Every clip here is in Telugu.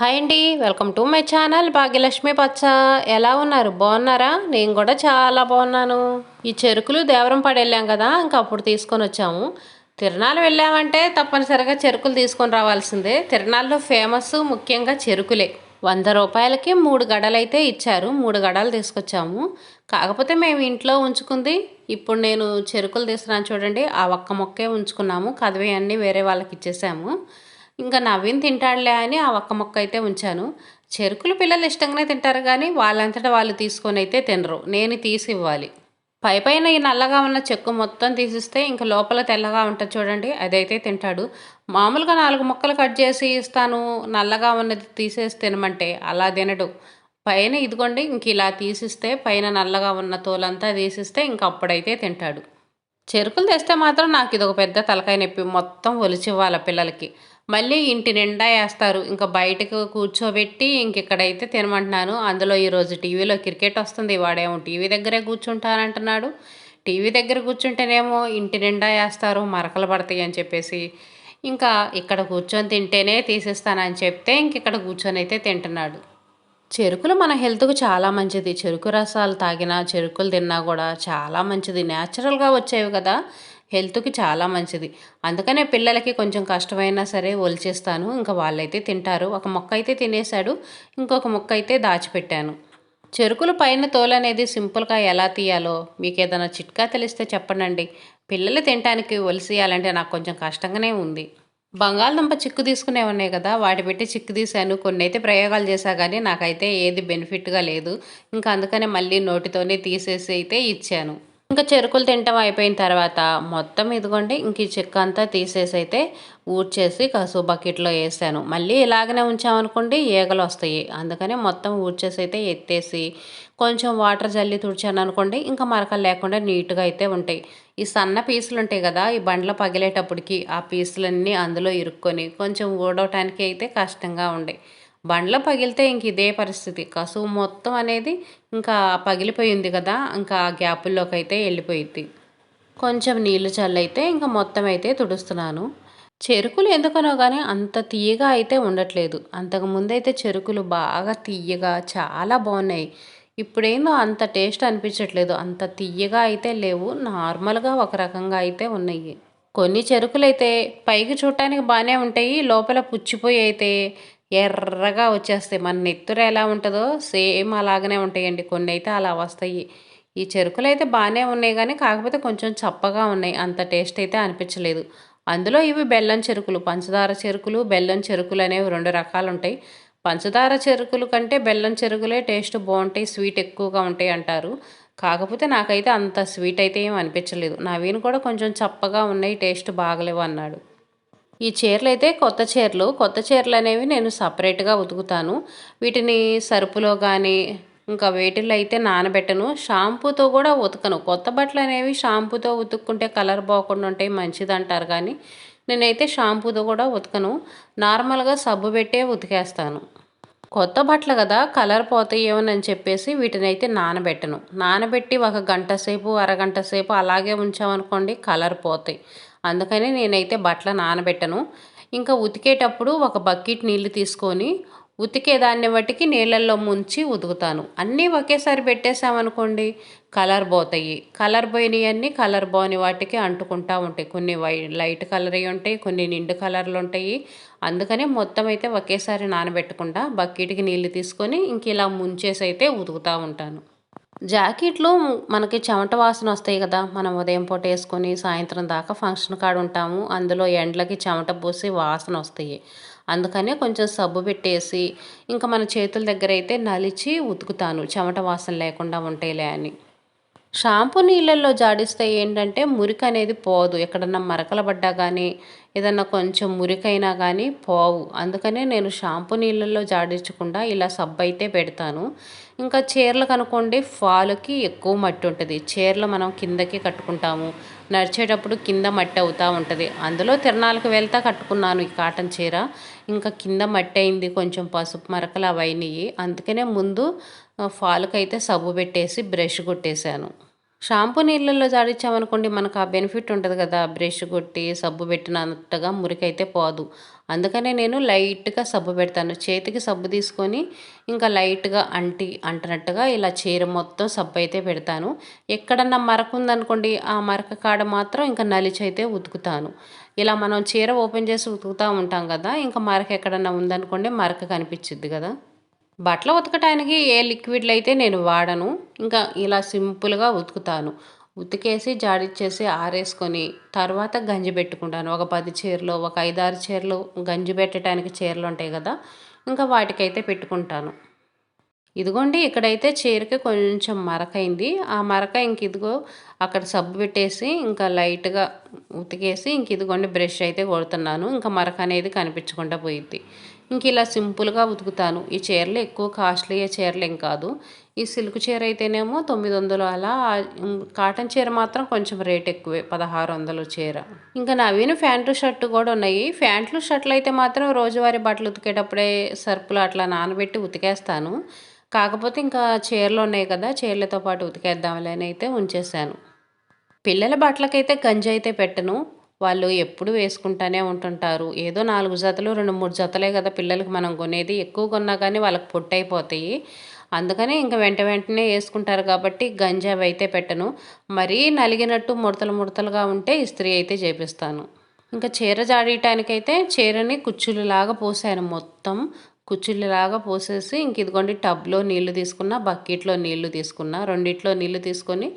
హాయ్ అండి welcome to my channel Bhagyalakshmi పచ్చ. ఎలా ఉన్నారు? బాగున్నారా? నేను కూడా చాలా బాగున్నాను. ఈ చెరుకులు దేవరం పడి వెళ్ళాం కదా ఇంకా అప్పుడు తీసుకొని వచ్చాము. తిరణాలు వెళ్ళామంటే తప్పనిసరిగా చెరుకులు తీసుకొని రావాల్సిందే. తిరణాల్లో ఫేమస్ ముఖ్యంగా చెరుకులే. వంద రూపాయలకి మూడు గడలైతే ఇచ్చారు మూడు గడలు తీసుకొచ్చాము. కాకపోతే మేము ఇంట్లో ఉంచుకుంది. ఇప్పుడు నేను చెరుకులు తీసుకున్నాను చూడండి ఆ ఒక్క మొక్కే ఉంచుకున్నాము. కదవి అన్నీ వేరే వాళ్ళకి ఇచ్చేసాము. ఇంకా నవ్విన తింటాడులే అని ఆ ఒక్క మొక్క అయితే ఉంచాను. చెరుకులు పిల్లలు ఇష్టంగానే తింటారు కానీ వాళ్ళంతటా వాళ్ళు తీసుకొని అయితే తినరు. నేను తీసి ఇవ్వాలి. పై పైన ఈ నల్లగా ఉన్న చెక్కు మొత్తం తీసిస్తే ఇంకా లోపల తెల్లగా ఉంటుంది చూడండి. అదైతే తింటాడు. మామూలుగా నాలుగు ముక్కలు కట్ చేసి ఇస్తాను. నల్లగా ఉన్నది తీసేసి తినమంటే అలా తినడు. పైన ఇదిగోండి ఇంక ఇలా తీసిస్తే పైన నల్లగా ఉన్న తోలంతా తీసిస్తే ఇంక అప్పుడైతే తింటాడు. చెరుకులు తెస్తే మాత్రం నాకు ఇది ఒక పెద్ద తలకాయ నొప్పి. మొత్తం ఒలిచివ్వాలి పిల్లలకి. మళ్ళీ ఇంటి నిండా వేస్తారు. ఇంకా బయటకు కూర్చోబెట్టి ఇంక ఇక్కడైతే తినమంటున్నాను. అందులో ఈరోజు టీవీలో క్రికెట్ వస్తుంది. వాడేమో టీవీ దగ్గరే కూర్చుంటానంటున్నాడు. టీవీ దగ్గర కూర్చుంటేనేమో ఇంటి నిండా వేస్తారు. మరకలు పడతాయి అని చెప్పేసి ఇంకా ఇక్కడ కూర్చొని తింటేనే తీసేస్తానని చెప్తే ఇంక ఇక్కడ కూర్చొని అయితే తింటున్నాడు. చెరుకులు మన హెల్త్కు చాలా మంచిది. చెరుకు రసాలు తాగినా చెరుకులు తిన్నా కూడా చాలా మంచిది. న్యాచురల్గా వచ్చేవి కదా హెల్త్కి చాలా మంచిది. అందుకనే పిల్లలకి కొంచెం కష్టమైనా సరే ఒలిచేస్తాను. ఇంకా వాళ్ళైతే తింటారు. ఒక మొక్క అయితే తినేశాడు. ఇంకొక మొక్క అయితే దాచిపెట్టాను. చెరుకులు పైన తోలు అనేది సింపుల్గా ఎలా తీయాలో మీకు ఏదైనా చిట్కా తెలిస్తే చెప్పండి పిల్లలు తినడానికి ఒలిసేయాలంటే నాకు కొంచెం కష్టంగానే ఉంది. బంగాళదుంప చిక్కు తీసుకునే ఉన్నాయి కదా వాటి పెట్టి చిక్కు తీశాను కొన్ని అయితే ప్రయోగాలు చేశా కానీ నాకైతే ఏది బెనిఫిట్గా లేదు. ఇంకా అందుకనే మళ్ళీ నోటితోనే తీసేసి అయితే ఇచ్చాను. ఇంకా చెరుకులు తింటాం అయిపోయిన తర్వాత మొత్తం ఇదిగోండి ఇంక ఈ చెక్క అంతా తీసేసి అయితే ఊడ్చేసి కసు బకెట్లో వేసాను. మళ్ళీ ఇలాగనే ఉంచామనుకోండి ఈగలు వస్తాయి. అందుకనే మొత్తం ఊడ్చేసి అయితే ఎత్తేసి కొంచెం వాటర్ జల్లి తుడిచాను అనుకోండి ఇంకా మరకలు లేకుండా నీట్గా అయితే ఉంటాయి. ఈ సన్న పీసులు ఉంటాయి కదా ఈ బండ్ల పగిలేటప్పటికి ఆ పీసులన్నీ అందులో ఇరుక్కొని కొంచెం ఊడవటానికి అయితే కష్టంగా ఉండే. బండ్ల పగిలితే ఇంక ఇదే పరిస్థితి. కసువు మొత్తం అనేది ఇంకా పగిలిపోయింది కదా ఇంకా ఆ గ్యాపుల్లోకి అయితే వెళ్ళిపోయింది కొంచెం నీళ్ళు చల్లైతే ఇంకా మొత్తం అయితే తుడుస్తున్నాను. చెరుకులు ఎందుకనో కానీ అంత తీయగా అయితే ఉండట్లేదు. అంతకుముందు అయితే చెరుకులు బాగా తీయగా చాలా బాగున్నాయి ఇప్పుడేందో అంత టేస్ట్ అనిపించట్లేదు. అంత తీయగా అయితే లేవు. నార్మల్గా ఒక రకంగా అయితే ఉన్నాయి. కొన్ని చెరుకులు అయితే పైకి చూడటానికి బాగానే ఉంటాయి. లోపల పుచ్చిపోయి అయితే ఎర్రగా వచ్చేస్తాయి. మన నెత్తురు ఎలా ఉంటుందో సేమ్ అలాగనే ఉంటాయండి. కొన్ని అయితే అలా వస్తాయి. ఈ చెరుకులు అయితే బాగానే ఉన్నాయి కానీ కాకపోతే కొంచెం చప్పగా ఉన్నాయి. అంత టేస్ట్ అయితే అనిపించలేదు. అందులో ఇవి బెల్లం చెరుకులు పంచదార చెరుకులు బెల్లం చెరుకులు అనేవి రెండు రకాలు ఉంటాయి పంచదార చెరుకులు కంటే బెల్లం చెరుకులే టేస్ట్ బాగుంటాయి స్వీట్ ఎక్కువగా ఉంటాయి అంటారు. కాకపోతే నాకైతే అంత స్వీట్ అయితే ఏం అనిపించలేదు. నవీన్ కూడా కొంచెం చప్పగా ఉన్నాయి టేస్ట్ బాగలేవు అన్నాడు. ఈ చీరలు అయితే కొత్త చీరలు. కొత్త చీరలు అనేవి నేను సపరేట్గా ఉతుకుతాను. వీటిని సరుపులో కానీ ఇంకా వేటిల్లో అయితే నానబెట్టను. షాంపూతో కూడా ఉతకను. కొత్త బట్టలు అనేవి షాంపూతో ఉతుక్కుంటే కలర్ పోకుండా ఉంటాయి మంచిది అంటారు కానీ నేనైతే షాంపూతో కూడా ఉతకను. నార్మల్గా సబ్బు పెట్టే ఉతికేస్తాను. కొత్త బట్టలు కదా కలర్ పోతాయేమోనని చెప్పేసి వీటిని అయితే నానబెట్టను. నానబెట్టి ఒక గంట సేపు అరగంట సేపు అలాగే ఉంచామనుకోండి కలర్ పోతాయి. అందుకని నేనైతే బట్టలు నానబెట్టను. ఇంకా ఉతికేటప్పుడు ఒక బకెట్ నీళ్ళు తీసుకొని ఉతికే దాన్ని బట్టికి నీళ్ళల్లో ముంచి ఉతుకుతాను. అన్నీ ఒకేసారి పెట్టేసామనుకోండి కలర్ పోతాయి. కలర్ పోయినవి అన్నీ కలర్ పోని వాటికి అంటుకుంటా ఉంటాయి. కొన్ని వై లైట్ కలర్ ఉంటాయి కొన్ని నిండు కలర్లు ఉంటాయి. అందుకనే మొత్తం అయితే ఒకేసారి నానబెట్టకుండా బకెట్కి నీళ్ళు తీసుకొని ఇంక ఇలా ముంచేసి అయితే ఉతుకుతూ ఉంటాను. జాకెట్లు మనకి చెమట వాసన వస్తాయి కదా మనం ఉదయం పూట వేసుకొని సాయంత్రం దాకా ఫంక్షన్ కాడ ఉంటాము. అందులో ఎండ్లకి చెమట పోసి వాసన వస్తాయి. అందుకనే కొంచెం సబ్బు పెట్టేసి ఇంకా మన చేతుల దగ్గర అయితే నలిచి ఉతుకుతాను. చెమట వాసన లేకుండా ఉంటాయిలే అని. షాంపూ నీళ్ళల్లో జాడిస్తే ఏంటంటే మురికి అనేది పోదు. ఎక్కడన్నా మరకలు పడ్డా కానీ ఏదన్నా కొంచెం మురికైనా కానీ పోవు. అందుకనే నేను షాంపూ నీళ్ళల్లో జాడించకుండా ఇలా సబ్బు అయితే పెడతాను. ఇంకా చీరలకు అనుకోండి ఫాల్కి ఎక్కువ మట్టి ఉంటుంది. చీరలు మనం కిందకి కట్టుకుంటాము. నడిచేటప్పుడు కింద మట్టి అవుతూ ఉంటుంది. అందులో తిరణాలకు వెళ్తా కట్టుకున్నాను ఈ కాటన్ చీర. ఇంకా కింద మట్టి అయింది కొంచెం పసుపు మరకలు అవైనాయి అందుకనే ముందు ఫాల్కైతే సబ్బు పెట్టేసి బ్రష్ కొట్టేశాను. షాంపూ నీళ్ళల్లో జాడించామనుకోండి మనకు ఆ బెనిఫిట్ ఉంటుంది కదా బ్రష్ కొట్టి సబ్బు పెట్టినంతగా మురికైతే పోదు. అందుకనే నేను లైట్గా సబ్బు పెడతాను. చేతికి సబ్బు తీసుకొని ఇంకా లైట్గా అంటి అంటున్నట్టుగా ఇలా చీర మొత్తం సబ్బు అయితే పెడతాను. ఎక్కడన్నా మరక ఉందనుకోండి ఆ మరక కాడ మాత్రం ఇంకా నలిచి అయితే ఉతుకుతాను. ఇలా మనం చీర ఓపెన్ చేసి ఉతుకుతూ ఉంటాం కదా ఇంకా మరక ఎక్కడన్నా ఉందనుకోండి మరక కనిపించింది కదా. బట్టలు ఉతకటానికి ఏ లిక్విడ్లు అయితే నేను వాడను ఇంకా ఇలా సింపుల్గా ఉతుకుతాను. ఉతికేసి జాడిచ్చేసి ఆరేసుకొని తర్వాత గంజి పెట్టుకుంటాను. ఒక పది చీరలు ఒక ఐదారు చీరలు గంజి పెట్టడానికి చీరలు ఉంటాయి కదా ఇంకా వాటికైతే పెట్టుకుంటాను. ఇదిగోండి ఇక్కడైతే చీరకి కొంచెం మరకైంది ఆ మరక ఇంక ఇదిగో అక్కడ సబ్బు పెట్టేసి ఇంకా లైట్గా ఉతికేసి ఇంక ఇదిగోండి బ్రష్ అయితే కొడుతున్నాను. ఇంకా మరక అనేది కనిపించకుండా పోయిద్ది. ఇంక ఇలా సింపుల్గా ఉతుకుతాను. ఈ చీరలు ఎక్కువ కాస్ట్లీ చీరలు ఏం కాదు. ఈ సిల్క్ చీర అయితేనేమో తొమ్మిది వందలు అలా కాటన్ చీర మాత్రం కొంచెం రేట్ ఎక్కువే పదహారు వందలు చీర. ఇంకా నవీన ఫ్యాంట్లు షర్టు కూడా ఉన్నాయి. ఫ్యాంట్లు షర్ట్లు అయితే మాత్రం రోజువారీ బట్టలు ఉతికేటప్పుడే సర్పులు అట్లా నానబెట్టి ఉతికేస్తాను. కాకపోతే ఇంకా చీరలు ఉన్నాయి కదా చీరలతో పాటు ఉతికేద్దాంలే అయితే ఉంచేసాను పిల్లల బట్టలకైతే గంజి అయితే పెట్టను. వాళ్ళు ఎప్పుడు వేసుకుంటానే ఉంటుంటారు. ఏదో నాలుగు జతలు రెండు మూడు జతలే కదా పిల్లలకి మనం కొనేది. ఎక్కువ కొన్నా కానీ వాళ్ళకి పొట్టయిపోతాయి. అందుకనే ఇంకా వెంట వెంటనే వేసుకుంటారు కాబట్టి గంజావి అయితే పెట్టను. మరీ నలిగినట్టు ముడతలు ముడతలుగా ఉంటే ఇస్త్రీ అయితే చేపిస్తాను. ఇంకా చీర జాడీయటానికైతే చీరని కుచ్చులులాగా పోసాను మొత్తం. కుచ్చులులాగా పోసేసి ఇంక ఇదిగోండి టబ్లో నీళ్ళు తీసుకున్న బకెట్లో నీళ్ళు తీసుకున్న రెండిట్లో నీళ్ళు తీసుకొని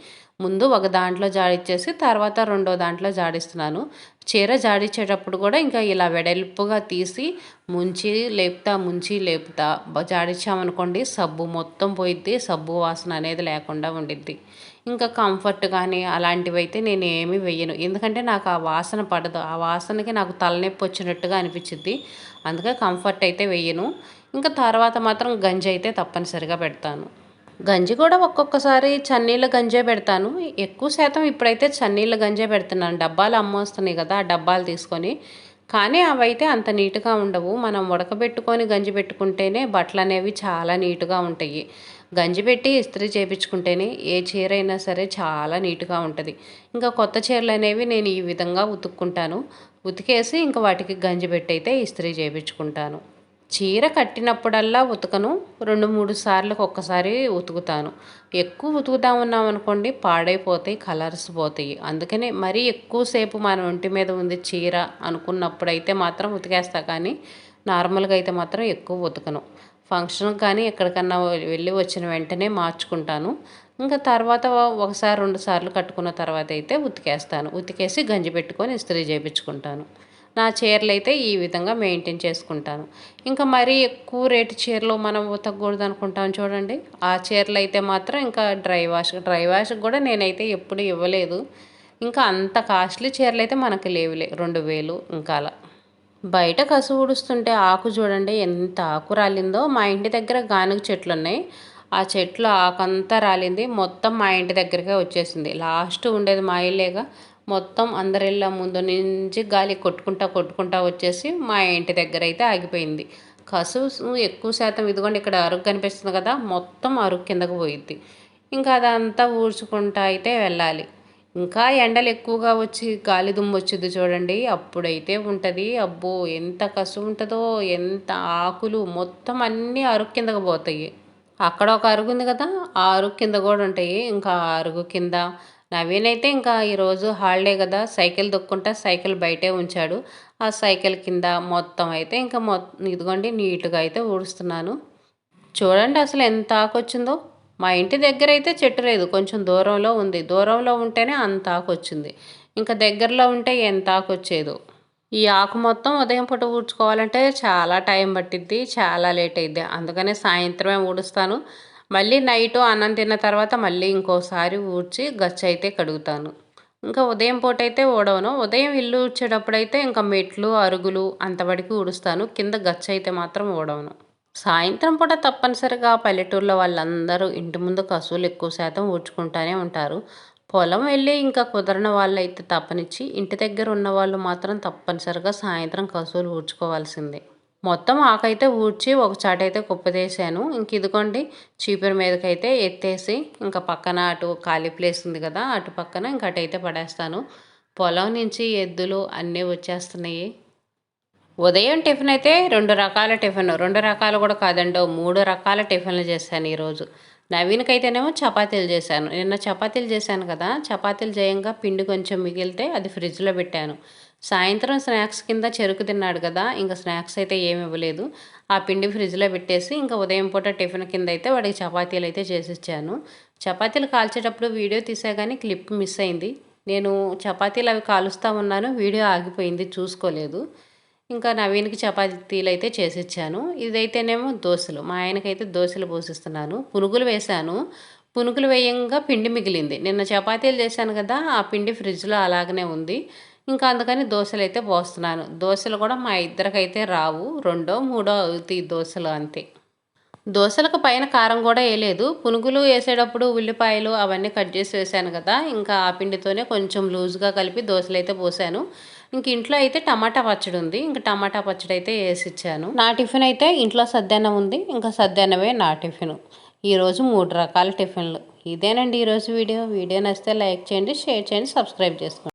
ముందు ఒక దాంట్లో జాడిచ్చేసి తర్వాత రెండో దాంట్లో జాడిస్తున్నాను. చీర జాడిచ్చేటప్పుడు కూడా ఇంకా ఇలా వెడల్పుగా తీసి ముంచి లేపుతా ముంచి లేపుతా. జాడిచ్చామనుకోండి సబ్బు మొత్తం పోయిద్ది సబ్బు వాసన అనేది లేకుండా ఉండిద్ది. ఇంకా కంఫర్ట్ కానీ అలాంటివి అయితే నేను ఏమి వెయ్యను. ఎందుకంటే నాకు ఆ వాసన పడదు. ఆ వాసనకి నాకు తలనొప్పి వచ్చినట్టుగా అనిపించింది అందుకే కంఫర్ట్ అయితే వెయ్యను. ఇంకా తర్వాత మాత్రం గంజి అయితే తప్పనిసరిగా పెడతాను. గంజి కూడా ఒక్కొక్కసారి చన్నీళ్ళ గంజే పెడతాను. ఎక్కువ శాతం ఇప్పుడైతే చన్నీళ్ళ గంజే పెడుతున్నాను. డబ్బాలు అమ్మొస్తున్నాయి కదా ఆ డబ్బాలు తీసుకొని. కానీ అవైతే అంత నీట్గా ఉండవు. మనం ఉడకబెట్టుకొని గంజి పెట్టుకుంటేనే బట్టలు అనేవి చాలా నీట్గా ఉంటాయి. గంజి పెట్టి ఇస్త్రీ చేయించుకుంటేనే ఏ చీర అయినా సరే చాలా నీట్గా ఉంటుంది. ఇంకా కొత్త చీరలు అనేవి నేను ఈ విధంగా ఉతుక్కుంటాను. ఉతికేసి ఇంకా వాటికి గంజి పెట్టి అయితే ఇస్త్రీ చేయించుకుంటాను చీర కట్టినప్పుడల్లా ఉతకను. రెండు మూడు సార్లకు ఒక్కసారి ఉతుకుతాను. ఎక్కువ ఉతుకుతా ఉన్నాం అనుకోండి పాడైపోతాయి కలర్స్ పోతాయి. అందుకనే మరీ ఎక్కువసేపు మన ఒంటి మీద ఉంది చీర అనుకున్నప్పుడైతే మాత్రం ఉతికేస్తా కానీ నార్మల్గా అయితే మాత్రం ఎక్కువ ఉతకను. ఫంక్షన్ కానీ ఎక్కడికన్నా వెళ్ళి వచ్చిన వెంటనే మార్చుకుంటాను. ఇంకా తర్వాత ఒకసారి రెండు సార్లు కట్టుకున్న తర్వాత అయితే ఉతికేస్తాను. ఉతికేసి గంజి పెట్టుకొని ఇస్త్రీ చేయించుకుంటాను నా చీరలు అయితే ఈ విధంగా మెయింటైన్ చేసుకుంటాను. ఇంకా మరీ ఎక్కువ రేటు చీరలు మనం ఉతకూడదు అనుకుంటాం చూడండి. ఆ చీరలు అయితే మాత్రం ఇంకా డ్రై వాష్ డ్రై వాష్కి కూడా నేనైతే ఎప్పుడు ఇవ్వలేదు. ఇంకా అంత కాస్ట్లీ చీరలు అయితే మనకి లేవులే రెండు వేలు ఇంకా అలా. బయట కసు ఊడుస్తుంటే ఆకు చూడండి ఎంత ఆకు రాలిందో. మా ఇంటి దగ్గర గానుగ చెట్లు ఉన్నాయి ఆ చెట్లు ఆకంతా రాలింది. మొత్తం మా ఇంటి దగ్గరకే వచ్చేసింది. లాస్ట్ ఉండేది మా ఇల్లేగా. మొత్తం అందరిళ్ళ ముందు నుంచి గాలి కొట్టుకుంటా కొట్టుకుంటా వచ్చేసి మా ఇంటి దగ్గర అయితే ఆగిపోయింది. కసువు ఎక్కువ శాతం ఇదిగోండి ఇక్కడ అరుగు కనిపిస్తుంది కదా మొత్తం అరుగు కిందకు పోయిద్ది. ఇంకా అదంతా ఊడ్చుకుంటా అయితే వెళ్ళాలి. ఇంకా ఎండలు ఎక్కువగా వచ్చి గాలి దుమ్ము వచ్చింది చూడండి అప్పుడైతే ఉంటుంది. అబ్బో ఎంత కసు ఉంటుందో ఎంత ఆకులు మొత్తం అన్నీ అరుగు కిందకు పోతాయి. అక్కడ ఒక అరుగు ఉంది కదా ఆ అరుగు కింద కూడా ఉంటాయి. ఇంకా అరుగు కింద నవీన్ అయితే ఇంకా ఈరోజు హాలిడే కదా సైకిల్ దొక్కుంటా సైకిల్ బయటే ఉంచాడు. ఆ సైకిల్ కింద మొత్తం అయితే ఇంకా మొత్తం ఇదిగోండి నీట్గా అయితే ఊడుస్తున్నాను. చూడండి అసలు ఎంత ఆకొచ్చిందో. మా ఇంటి దగ్గర అయితే చెట్టు లేదు కొంచెం దూరంలో ఉంది. దూరంలో ఉంటేనే అంత ఆకొచ్చింది. ఇంకా దగ్గరలో ఉంటే ఎంత ఆకొచ్చేదో. ఈ ఆకు మొత్తం ఉదయం పూట ఊడ్చుకోవాలంటే చాలా టైం పట్టిద్ది చాలా లేట్ అయింది అందుకనే సాయంత్రమే ఊడుస్తాను. మళ్ళీ నైట్ అన్నం తిన్న తర్వాత మళ్ళీ ఇంకోసారి ఊడ్చి గచ్చ అయితే కడుగుతాను. ఇంకా ఉదయం పూట అయితే ఊడవను. ఉదయం ఇల్లు ఊడ్చేటప్పుడైతే ఇంకా మెట్లు అరుగులు అంతవరకు ఊడుస్తాను. కింద గచ్చ అయితే మాత్రం ఊడవను. సాయంత్రం పూట తప్పనిసరిగా పల్లెటూరులో వాళ్ళందరూ ఇంటి ముందు కసువులు ఎక్కువ శాతం ఊడ్చుకుంటూనే ఉంటారు. పొలం వెళ్ళి ఇంకా కుదరిన వాళ్ళు అయితే తప్పనిచ్చి ఇంటి దగ్గర ఉన్న వాళ్ళు మాత్రం తప్పనిసరిగా సాయంత్రం కసువులు ఊడ్చుకోవాల్సిందే. మొత్తం ఆకైతే ఊడ్చి ఒక చాటైతే కుప్పదేశాను ఇంక ఇదిగోండి చీపురు మీదకైతే ఎత్తేసి ఇంకా పక్కన అటు ఖాళీ ప్లేస్ ఉంది కదా అటు పక్కన ఇంక అటైతే పడేస్తాను. పొలం నుంచి ఎద్దులు అన్నీ వచ్చేస్తున్నాయి. ఉదయం టిఫిన్ అయితే రెండు రకాల టిఫిన్ రెండు రకాలు కూడా కాదండి మూడు రకాల టిఫిన్లు చేశాను ఈరోజు. నవీన్కైతేనేమో చపాతీలు చేశాను. నిన్న చపాతీలు చేశాను కదా చపాతీలు చేయంగా పిండి కొంచెం మిగిలితే అది ఫ్రిడ్జ్లో పెట్టాను. సాయంత్రం స్నాక్స్ కింద చెరుకు తిన్నాడు కదా ఇంకా స్నాక్స్ అయితే ఏమి ఇవ్వలేదు. ఆ పిండి ఫ్రిడ్జ్లో పెట్టేసి ఇంకా ఉదయం పూట టిఫిన్ కింద అయితే వాడికి చపాతీలు అయితే చేసిచ్చాను చపాతీలు కాల్చేటప్పుడు వీడియో తీసా కానీ క్లిప్ మిస్ అయింది. నేను చపాతీలు అవి కాలుస్తూ ఉన్నాను వీడియో ఆగిపోయింది చూసుకోలేదు. ఇంకా నవీన్కి చపాతీలు అయితే చేసిచ్చాను. ఇదైతేనేమో దోశలు. మా ఆయనకైతే దోశలు పోసిస్తున్నాను. పునుగులు వేశాను. పునుగులు వేయంగా పిండి మిగిలింది. నిన్న చపాతీలు చేశాను కదా ఆ పిండి ఫ్రిడ్జ్లో అలాగనే ఉంది. ఇంకా అందుకని దోశలు అయితే పోస్తున్నాను. దోశలు కూడా మా ఇద్దరికైతే రావు. రెండో మూడో అవుతాయి దోశలు అంతే. దోశలకు పైన కారం కూడా వేయలేదు. పునుగులు వేసేటప్పుడు ఉల్లిపాయలు అవన్నీ కట్ చేసి వేసాను కదా ఇంకా ఆ పిండితోనే కొంచెం లూజ్గా కలిపి దోశలు అయితే పోసాను. ఇంక ఇంట్లో అయితే టమాటా పచ్చడి ఉంది. ఇంకా టమాటా పచ్చడి అయితే వేసి ఇచ్చాను నా టిఫిన్ అయితే ఇంట్లో సద్దన్నం ఉంది. ఇంకా సద్దన్నమే నా టిఫిన్. ఈరోజు మూడు రకాల టిఫిన్లు. ఇదేనండి ఈరోజు వీడియో. వీడియో నచ్చితే లైక్ చేయండి షేర్ చేయండి సబ్స్క్రైబ్ చేసుకోండి.